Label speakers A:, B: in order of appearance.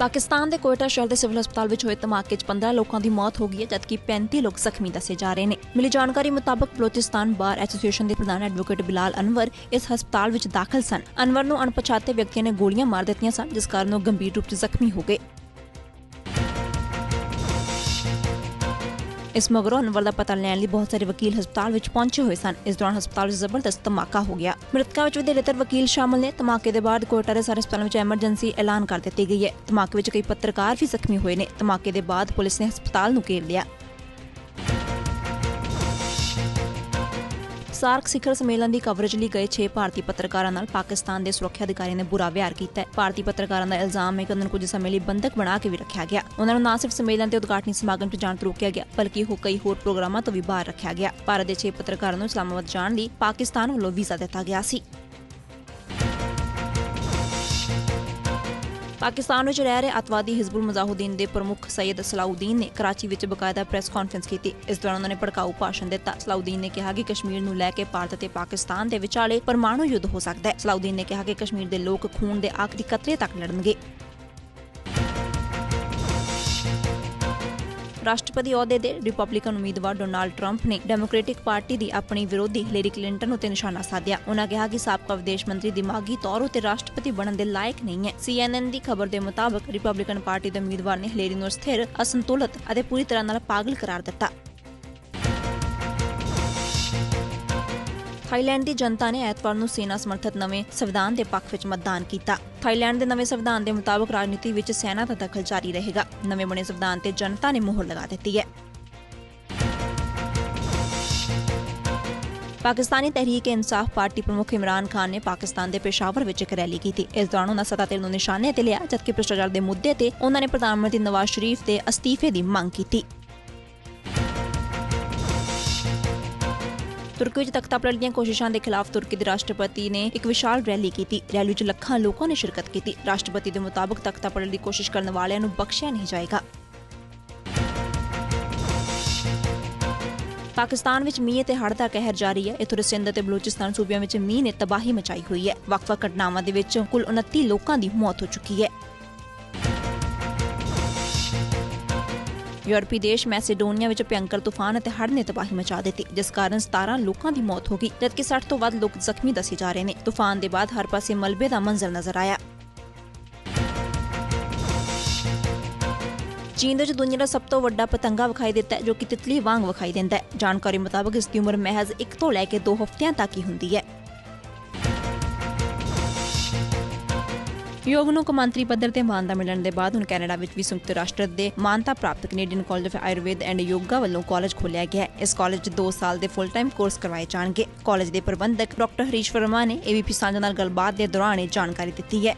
A: ਪਾਕਿਸਤਾਨ ਦੇ ਕੋਇਟਾ ਸ਼ਹਿਰ ਦੇ ਸਿਵਲ ਹਸਪਤਾਲ ਵਿੱਚ ਹੋਏ ਧਮਾਕੇ 'ਚ 15 ਲੋਕਾਂ ਦੀ ਮੌਤ ਹੋ ਗਈ ਹੈ, ਜਦਕਿ 35 ਲੋਕ ਜ਼ਖਮੀ ਦੱਸੇ ਜਾ ਰਹੇ ਨੇ। ਮਿਲੀ ਜਾਣਕਾਰੀ ਮੁਤਾਬਕ ਬਲੋਚਿਸਤਾਨ ਬਾਰ ਐਸੋਸੀਏਸ਼ਨ ਦੇ ਪ੍ਰਧਾਨ ਐਡਵੋਕੇਟ ਬਿਲਾਲ ਅਨਵਰ ਇਸ ਹਸਪਤਾਲ ਵਿੱਚ ਦਾਖਲ ਸਨ। ਅਨਵਰ ਨੂੰ ਅਣਪਛਾਤੇ ਵਿਅਕਤੀਆਂ ਨੇ ਗੋਲੀਆਂ ਮਾਰ ਦਿੱਤੀਆਂ ਸਨ, ਜਿਸ ਕਾਰਨ ਉਹ ਗੰਭੀਰ ਰੂਪ 'ਚ ਜ਼ਖਮੀ ਹੋ ਗਏ। ਇਸ ਮਗਰੋਂ ਅਨਵਰ ਦਾ ਪਤਾ ਲੈਣ ਲਈ ਬਹੁਤ ਸਾਰੇ ਵਕੀਲ ਹਸਪਤਾਲ ਵਿੱਚ ਪਹੁੰਚੇ ਹੋਏ ਸਨ। ਇਸ ਦੌਰਾਨ ਹਸਪਤਾਲ ਵਿੱਚ ਜ਼ਬਰਦਸਤ ਧਮਾਕਾ ਹੋ ਗਿਆ। ਮ੍ਰਿਤਕਾਂ ਵਿੱਚ ਵਧੇਰੇਤਰ ਵਕੀਲ ਸ਼ਾਮਲ ਨੇ। ਧਮਾਕੇ ਦੇ ਬਾਅਦ ਕੋਇਟਾ ਦੇ ਸਾਰੇ ਹਸਪਤਾਲਾਂ ਵਿੱਚ ਐਮਰਜੈਂਸੀ ਐਲਾਨ ਕਰ ਦਿੱਤੀ ਗਈ ਹੈ। ਧਮਾਕੇ ਵਿੱਚ ਕਈ ਪੱਤਰਕਾਰ ਵੀ ਜ਼ਖਮੀ ਹੋਏ ਨੇ। ਧਮਾਕੇ ਦੇ ਬਾਅਦ ਪੁਲਿਸ ਨੇ ਹਸਪਤਾਲ ਨੂੰ ਘੇਰ ਲਿਆ। ਸਾਰਕ ਸਿਖਰ ਸੰਮੇਲਨ ਦੀ ਕਵਰੇਜ ਲਈ ਗਏ 6 ਭਾਰਤੀ ਪੱਤਰਕਾਰਾਂ ਨਾਲ ਪਾਕਿਸਤਾਨ ਦੇ ਸੁਰੱਖਿਆ ਅਧਿਕਾਰੀਆਂ ਨੇ ਬੁਰਾ ਵਿਹਾਰ ਕੀਤਾ ਹੈ। ਭਾਰਤੀ ਪੱਤਰਕਾਰਾਂ ਦਾ ਇਲਜ਼ਾਮ ਹੈ ਕਿ ਉਹਨਾਂ ਨੂੰ ਕੁਝ ਸਮੇਂ ਲਈ ਬੰਦਕ ਬਣਾ ਕੇ ਵੀ ਰੱਖਿਆ ਗਿਆ। ਉਹਨਾਂ ਨੂੰ ਨਾ ਸਿਰਫ ਸੰਮੇਲਨ ਤੇ ਉਦਘਾਟਨੀ ਸਮਾਗਮ 'ਚ ਜਾਣ ਤੋਂ ਰੋਕਿਆ ਗਿਆ, ਬਲਕਿ ਉਹ ਕਈ ਹੋਰ ਪ੍ਰੋਗਰਾਮਾਂ ਤੋਂ ਵੀ ਬਾਹਰ ਰੱਖਿਆ ਗਿਆ। ਭਾਰਤ ਦੇ 6 ਪੱਤਰਕਾਰਾਂ ਨੂੰ ਇਸਲਾਮਾਬਾਦ ਜਾਣ ਲਈ ਪਾਕਿਸਤਾਨ ਵੱਲੋਂ ਵੀਜ਼ਾ ਦਿੱਤਾ ਗਿਆ ਸੀ। ਪਾਕਿਸਤਾਨ ਵਿੱਚ ਰਹਿ ਰਹੇ ਅਤਵਾਦੀ ਹਿਜ਼ਬੁਲ ਮੁਜ਼ਾਹਿਦੀਨ ਦੇ ਪ੍ਰਮੁੱਖ ਸੈਯਦ ਸਲਾਉਦੀਨ ਨੇ ਕਰਾਚੀ ਵਿੱਚ ਬਕਾਇਦਾ ਪ੍ਰੈਸ ਕਾਨਫਰੰਸ ਕੀਤੀ। ਇਸ ਦੌਰਾਨ ਉਹਨਾਂ ਨੇ ਭੜਕਾਊ ਭਾਸ਼ਣ ਦਿੱਤਾ। ਸਲਾਉਦੀਨ ਨੇ ਕਿਹਾ ਕਿ ਕਸ਼ਮੀਰ ਨੂੰ ਲੈ ਕੇ ਭਾਰਤ ਅਤੇ ਪਾਕਿਸਤਾਨ ਦੇ ਵਿਚਾਲੇ ਪਰਮਾਣੂ ਯੁੱਧ ਹੋ ਸਕਦਾ ਹੈ। ਸਲਾਉਦੀਨ ਨੇ ਕਿਹਾ ਕਿ ਕਸ਼ਮੀਰ ਦੇ ਲੋਕ ਖੂਨ ਦੇ ਆਖਰੀ ਕਤਰੇ ਤੱਕ ਲੜਨਗੇ। ਰਾਸ਼ਟਰਪਤੀ ਅਹੁਦੇ ਦੇ ਰਿਪਬਲਿਕਨ ਉਮੀਦਵਾਰ ਡੋਨਾਲਡ ਟਰੰਪ ਨੇ ਡੈਮੋਕ੍ਰੈਟਿਕ ਪਾਰਟੀ ਦੀ ਆਪਣੀ ਵਿਰੋਧੀ ਹਿਲੇਰੀ ਕਲਿੰਟਨ ਉਤੇ ਨਿਸ਼ਾਨਾ ਸਾਧਿਆ। ਉਹਨਾਂ ਕਿਹਾ ਕਿ ਸਾਬਕਾ ਵਿਦੇਸ਼ ਮੰਤਰੀ ਦਿਮਾਗੀ ਤੌਰ ਉਤੇ ਰਾਸ਼ਟਰਪਤੀ ਬਣਨ ਦੇ ਲਾਇਕ ਨਹੀਂ ਹੈ। CNN ਦੀ ਖਬਰ ਦੇ ਮੁਤਾਬਕ ਰਿਪਬਲਿਕਨ ਪਾਰਟੀ ਦੇ ਉਮੀਦਵਾਰ ਨੇ ਹਿਲੇਰੀ ਨੂੰ ਸਥਿਰ ਅਸੰਤੁਲਿਤ ਅਤੇ ਪੂਰੀ ਤਰ੍ਹਾਂ ਨਾਲ ਪਾਗਲ ਕਰਾਰ ਦਿੱਤਾ। ਥਾਈਲੈਂਡ ਦੀ ਜਨਤਾ ਨੇ ਐਤਵਾਰ ਨੂੰ ਸੈਨਾ ਸਮਰਥਿਤ ਨਵੇਂ ਸੰਵਿਧਾਨ ਦੇ ਪੱਖ ਵਿੱਚ ਮਤਦਾਨ ਕੀਤਾ। ਥਾਈਲੈਂਡ ਦੇ ਨਵੇਂ ਸੰਵਿਧਾਨ ਦੇ ਮੁਤਾਬਕ ਰਾਜਨੀਤੀ ਵਿੱਚ ਸੈਨਾ ਦਾ ਦਖਲ ਜਾਰੀ ਰਹੇਗਾ। ਨਵੇਂ ਬਣੇ ਸੰਵਿਧਾਨ ਤੇ ਜਨਤਾ ਨੇ ਮੋਹਰ ਲਗਾ ਦਿੱਤੀ ਹੈ। ਪਾਕਿਸਤਾਨੀ ਤਹਿਰੀਕ ਇਨਸਾਫ਼ ਪਾਰਟੀ ਪ੍ਰਮੁੱਖ ਇਮਰਾਨ ਖਾਨ ਨੇ ਪਾਕਿਸਤਾਨ ਦੇ ਪੇਸ਼ਾਵਰ ਵਿੱਚ ਇੱਕ ਰੈਲੀ ਕੀਤੀ। ਇਸ ਦੌਰਾਨ ਉਹਨਾਂ ਸੱਤਾਧਿਰ ਨੂੰ ਨਿਸ਼ਾਨੇ ਤੇ ਲਿਆ, ਜਦਕਿ ਭ੍ਰਿਸ਼ਟਾਚਾਰ ਦੇ ਮੁੱਦੇ ਤੇ ਉਹਨਾਂ ਨੇ ਪ੍ਰਧਾਨ ਮੰਤਰੀ ਨਵਾਜ਼ ਸ਼ਰੀਫ ਦੇ ਅਸਤੀਫੇ ਦੀ ਮੰਗ ਕੀਤੀ। ਤੁਰਕੀ ਵਿੱਚ ਤਖਤਾ ਦੀਆਂ ਕੋਸ਼ਿਸ਼ਾਂ ਦੇ ਖਿਲਾਫ ਤੁਰਕੀ ਦੇ ਰਾਸ਼ਟਰਪਤੀ ਨੇ ਇੱਕ ਵਿਸ਼ਾਲ ਰੈਲੀ ਕੀਤੀ। ਰੈਲੀ ਵਿੱਚ ਲੱਖਾਂ ਲੋਕਾਂ ਨੇ ਸ਼ਿਰਕਤ ਕੀਤੀ। ਰਾਸ਼ਟਰਪਤੀ ਦੇ ਮੁਤਾਬਕ ਤਖਤਾ ਦੀ ਕੋਸ਼ਿਸ਼ ਕਰਨ ਵਾਲਿਆਂ ਨੂੰ ਬਖਸ਼ਿਆ ਨਹੀਂ ਜਾਏਗਾ। ਪਾਕਿਸਤਾਨ ਵਿੱਚ ਮੀਂਹ ਤੇ ਹੜ੍ਹ ਦਾ ਕਹਿਰ ਜਾਰੀ ਹੈ। ਇਥੋਂ ਸਿੰਧ ਅਤੇ ਬਲੂਚਿਸਤਾਨ ਸੂਬਿਆਂ ਵਿੱਚ ਮੀਂਹ ਨੇ ਤਬਾਹੀ ਮਚਾਈ ਹੋਈ ਹੈ। ਵੱਖ-ਵੱਖ ਘਟਨਾਵਾਂ ਦੇ ਵਿੱਚ ਕੁੱਲ 29 ਲੋਕਾਂ ਦੀ ਮੌਤ ਹੋ ਚੁੱਕੀ ਹੈ। ਯੂਰਪੀ ਦੇਸ਼ ਮੈਸੀਡੋਨੀਆ ਵਿੱਚ ਭਿਅੰਕਰ ਤੂਫਾਨ ਅਤੇ ਹੜ੍ਹ ਨੇ ਤਬਾਹੀ ਮਚਾ ਦਿੱਤੀ, ਜਿਸ ਕਾਰਨ 17 ਲੋਕਾਂ ਦੀ ਮੌਤ ਹੋ ਗਈ, ਜਦਕਿ 60 ਤੋਂ ਵੱਧ ਲੋਕ ਜ਼ਖਮੀ ਦੱਸੇ ਜਾ ਰਹੇ ਨੇ। ਤੂਫਾਨ ਦੇ ਬਾਅਦ ਹਰ ਪਾਸੇ ਮਲਬੇ ਦਾ ਮੰਜ਼ਰ ਨਜ਼ਰ ਆਇਆ। ਚੀਨ ਵਿੱਚ ਦੁਨੀਆ ਦਾ ਸਭ ਤੋਂ ਵੱਡਾ ਪਤੰਗਾ ਵਿਖਾਈ ਦਿੱਤਾ ਜੋ ਕਿ ਤਿਤਲੀ ਵਾਂਗ ਵਿਖਾਈ ਦਿੰਦਾ ਹੈ। ਜਾਣਕਾਰੀ ਮੁਤਾਬਕ ਇਸ ਦੀ ਉਮਰ ਮਹਿਜ਼ 1 ਤੋਂ ਲੈ ਕੇ 2 ਹਫ਼ਤਿਆਂ ਤੱਕ ਹੀ ਹੁੰਦੀ ਹੈ। ਯੋਗ ਨੂੰ ਕੌਮਾਂਤਰੀ ਪੱਧਰ ਤੇ ਮਾਨਤਾ ਮਿਲਣ ਦੇ ਬਾਅਦ ਹੁਣ ਕੈਨੇਡਾ ਵਿੱਚ ਵੀ ਸੰਯੁਕਤ ਰਾਸ਼ਟਰ ਦੇ ਮਾਨਤਾ ਪ੍ਰਾਪਤ Canadian college of Ayurveda and yoga ਵੱਲੋਂ ਕਾਲਜ ਖੋਲ੍ਹਿਆ ਗਿਆ ਹੈ। ਇਸ ਕਾਲਜ 'ਚ 2 ਸਾਲ ਦੇ ਫੁੱਲ ਟਾਈਮ ਕੋਰਸ ਕਰਵਾਏ ਜਾਣਗੇ। ਕਾਲਜ ਦੇ ਪ੍ਰਬੰਧਕ ਡਾਕਟਰ ਹਰੀਸ਼ ਵਰਮਾ ਨੇ ਏਬੀਪੀ ਸਾਂਝਾ ਨਾਲ ਗੱਲਬਾਤ ਦੇ ਦੌਰਾਨ ਇਹ ਜਾਣਕਾਰੀ ਦਿੱਤੀ ਹੈ।